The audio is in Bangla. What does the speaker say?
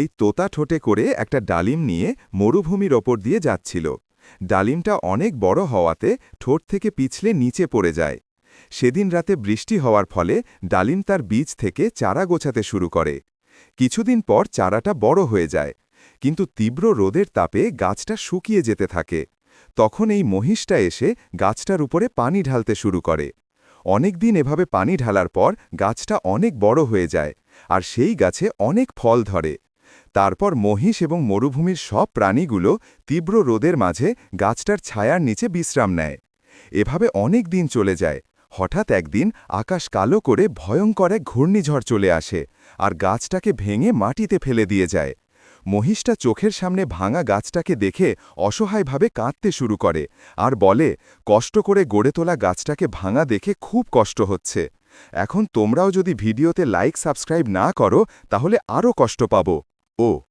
এই তোতা ঠোঁটে করে একটা ডালিম নিয়ে মরুভূমির ওপর দিয়ে যাচ্ছিল। ডালিমটা অনেক বড় হওয়াতে ঠোঁট থেকে পিছলে নিচে পড়ে যায়। সেদিন রাতে বৃষ্টি হওয়ার ফলে ডালিম তার বীজ থেকে চারা গোছাতে শুরু করে। কিছুদিন পর চারাটা বড় হয়ে যায়, কিন্তু তীব্র রোদের তাপে গাছটা শুকিয়ে যেতে থাকে। তখন এই মহিষটা এসে গাছটার উপরে পানি ঢালতে শুরু করে। অনেক দিন এভাবে পানি ঢালার পর গাছটা অনেক বড় হয়ে যায়, আর সেই গাছে অনেক ফল ধরে। তারপর মহিষ এবং মরুভূমির সব প্রাণীগুলো তীব্র রোদের মাঝে গাছটার ছায়ার নিচে বিশ্রাম নেয়। এভাবে অনেক দিন চলে যায়। হঠাৎ একদিন আকাশ কালো করে ভয়ঙ্কর এক ঘূর্ণিঝড় চলে আসে আর গাছটাকে ভেঙে মাটিতে ফেলে দিয়ে যায়। মহিষটা চোখের সামনে ভাঙা গাছটাকে দেখে অসহায়ভাবে কাঁদতে শুরু করে আর বলে, কষ্ট করে গড়ে তোলা গাছটাকে ভাঙা দেখে খুব কষ্ট হচ্ছে। এখন তোমরাও যদি ভিডিওতে লাইক, সাবস্ক্রাইব না করো, তাহলে আরও কষ্ট পাবো। O